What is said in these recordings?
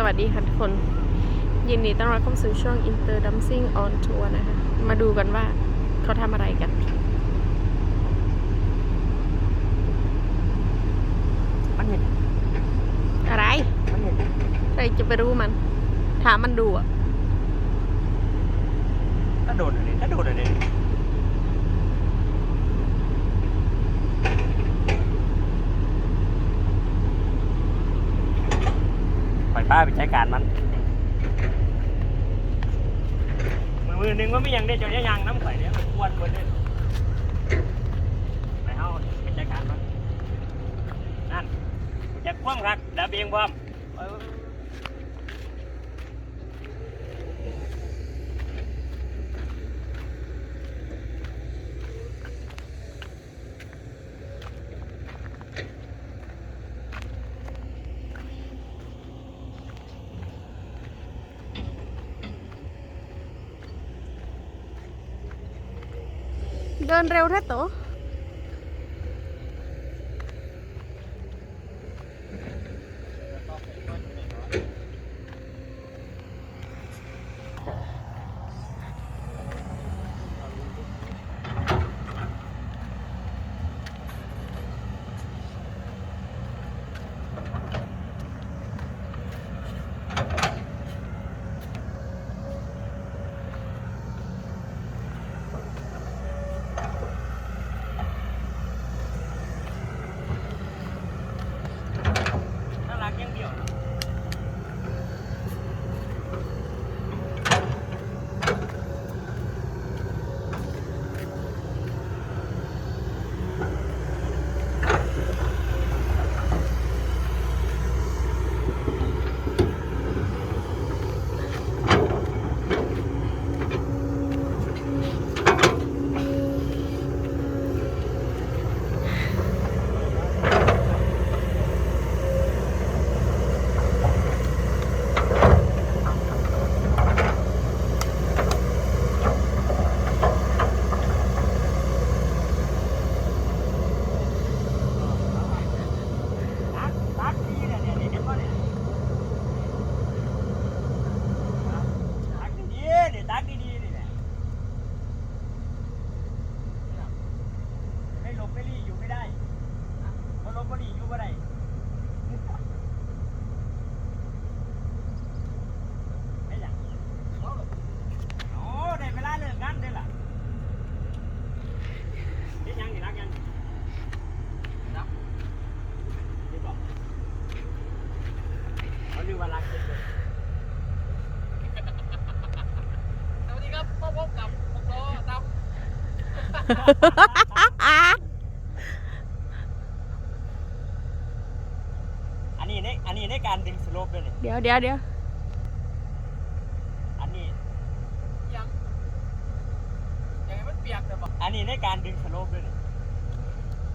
สวัสดีค่ะทุกคน ยินดีต้อนรับเข้าสู่ช่วง Inter Dancing on Tour นะคะ มาดูกันว่าเขาทำอะไรกัน มันเห็นอะไร มันเห็นใครจะไปรู้มัน ถามมันดูอะถ้าโดดอะไรถ้าโดดอะไร ป้าไปใช้การมัน มือมือหนึงว่าไม่ยังได้จนยังยังน้ำข่อยเนี่ยมันควรหมดเลยไปเอาไปใช้การมันนั่นจะคว่ำครับดับเบียงพร้อมเออ เดินเร็วแท้โตะ น่ารักอยังเดียวนะตักตักดีเนี่ยเนี่ยเนี่ยเห็นป่ะเนี่ยตักดีๆเนี่ยตักดีๆนี่แหละไม่หลบไม่ลี่อยู่ไม่ได้เพราะหลบไม่ลี่อยู่ไม่ได้ไม่อยากโอ้ได้เวลาเลิกงานได้ล่ะเฮ็ดยังนี่รักยังรักนี่บอกเขาเรียกว่ารักเจ็ดเลย สวัสดีครับพ่อพบกับพกล้อตาม อันนี้ในอันนี้ในการดึงสโลปด้วยนี่เดี๋ยวเดี๋ยวเดี๋ยวอันนี้ยังยังไงมันเปียกแต่บอกอันนี้ในการดึงสโลปด้วยนี่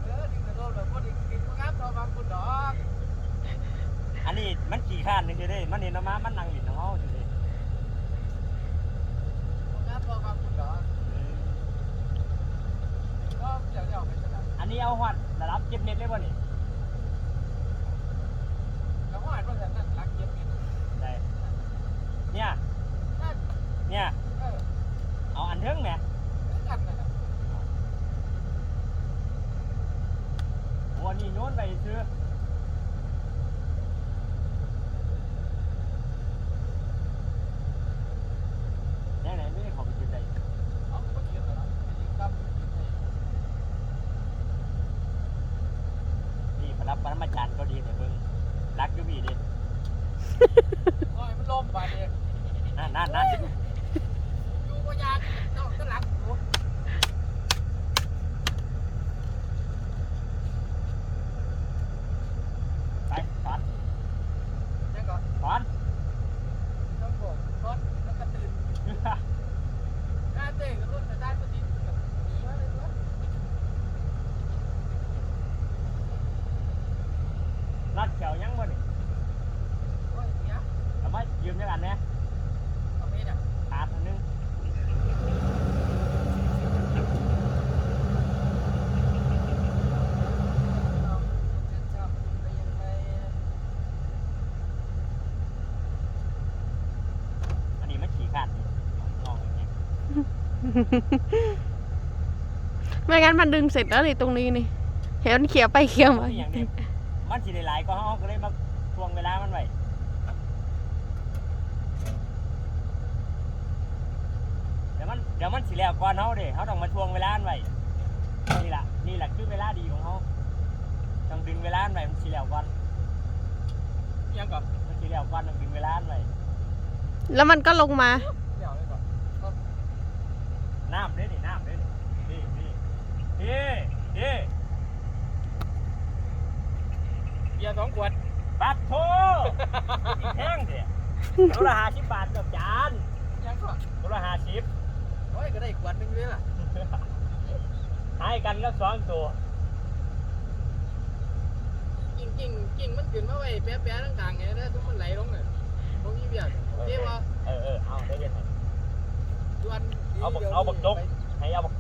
เออดินกระโดดแบบพอดีกินพวกน้ำทอบางคุณดอกอันนี้มันขี่ข้านหนึงอยู่เด้มันเห็นเอามามันนั่งหลินของเขาอยู่เด้ พวกน้ำทอบางคุณดอกก็อยากจะออกไปสนาม อันนี้เอาหอดระดับเจ็ดเมตรเลยป่ะนี่ แล้วก็อ่านว่าแต่นั่นรักเย็บกิน ได้เนี่ย นั่น เนี่ย เออ เอาอันเทิงแหม กันนะครับ โอ้อั นไปซื้อไหนไหนไม่ได้เขอไปจุดใด เอาไปเขียนแล้วนะไปยิงตั้ม นี่พระปรมาจารย์ก็ดีเนี่ยเบิ่งรักอยูบีดิ โอ้ยมันล่มไปเอง นั่นนั่นนั่น อยู่ก็ยากนอกก็หลังอยู่ ไปถอน ยังก่อน ถอน ต้องโบกรถแล้วก็ตื่นหน้าเต้กับรถแต่ได้ก็ดีกับหนีมาเลยนะ รัดเขียวยังบ่นี่ โอ้ยเนี้ย เอามายืมจังอันเนี่ย เอาไปเนี่ย เไม่งั้นมันดึงเสร็จแล้วนี่ตรงนี้นี่ เห็นมันเขียวไปเขียวมาอย่างเดียวมันสิได้หลายก็เฮาก็เลยมาทวงเวลามันไว้เดี๋ยวมันเดี๋ยวมันสิแล้วก่อนเฮาเด้เฮาต้องมาทวงเวลามันไว้นี่ล่ะนี่แหละคือเวลาดีของเฮาต้องดึงเวลามันไว้มันสิแล้วก่อนยังก่อนมันสิแล้วก่อนต้องดึงเวลามันไว้แล้วมันก็ลงมา เดี๋ยวเลยก่อนก็ น้ำเด้นี่น้ำเด้นี่นี่นี่นี่นี่เบียร์สองขวดปัดโทอีกแห้งเด้ตัวละ50บาทกับจานยังก่อนตัวละ50โอ้ยก็ได้ขวดหนึงเลยล่ะให้กันก็สองตัวกิ่งกิ่งกิ่งมันขึ้นมาไว้แป๊ะๆต่างๆไงแล้วทุกมันไหลลงเลย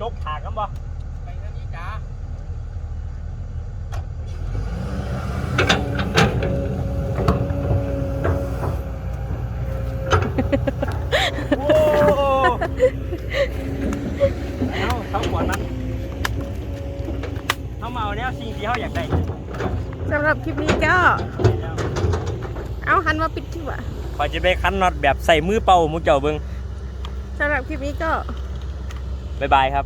จกถากกันบ่ไปนั่นนี่จ้าโอ้เอาเขาขวดมันเขามาเอาแนวสิ่งที่เขาอยากได้สำหรับคลิปนี้ก็เอาหันมาปิดคลิปอะขอจะไปคันน็อตแบบใส่มือเป่าหมูเจ้าเบิงสำหรับคลิปนี้ก็ บ๊ายบายครับบ